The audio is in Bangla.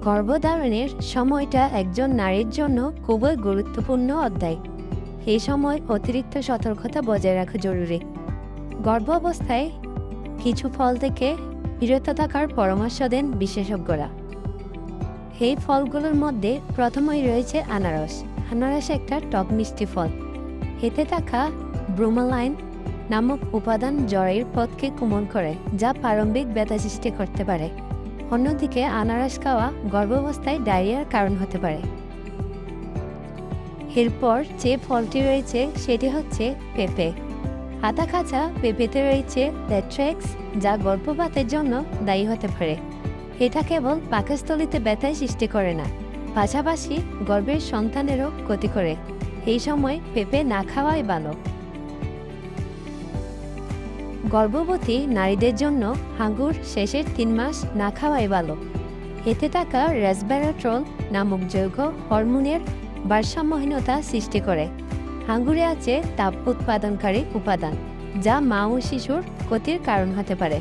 গর্ভধারণের সময়টা একজন নারীর জন্য খুবই গুরুত্বপূর্ণ অধ্যায়। এই সময় অতিরিক্ত সতর্কতা বজায় রাখা জরুরি। গর্ভ অবস্থায় কিছু ফল থেকে বিরত থাকার পরামর্শ দেন বিশেষজ্ঞরা। এই ফলগুলোর মধ্যে প্রথমেই রয়েছে আনারস। আনারস একটা টক মিষ্টি ফল। এতে থাকা ব্রোমালাইন নামক উপাদান জ্বরের পথকে কোমল করে, যা প্রারম্ভিক ব্যথা সৃষ্টি করতে পারে। অন্যদিকে আনারস খাওয়া গর্ভাবস্থায় ডায়রিয়ার কারণ হতে পারে। এরপর যে ফলটি রয়েছে সেটি হচ্ছে পেঁপে। আতা কাঁচা পেঁপেতে রয়েছে ল্যাট্রেক্স, যা গর্ভপাতের জন্য দায়ী হতে পারে। এটা কেবল পাকস্থলিতে ব্যথায় সৃষ্টি করে না, পাশাপাশি গর্ভের সন্তানেরও ক্ষতি করে। এই সময় পেঁপে না খাওয়াই ভালো। গর্ভবতী নারীদের জন্য হাঙ্গুর শেষের তিন মাস না খাওয়াই ভালো। এতে থাকা রেসবেরাট্রল নামক যৌগ হরমোনের ভারসাম্যহীনতা সৃষ্টি করে। হাঙ্গুরে আছে তাপ উৎপাদনকারী উপাদান, যা মা ও শিশুর ক্ষতির কারণ হতে পারে।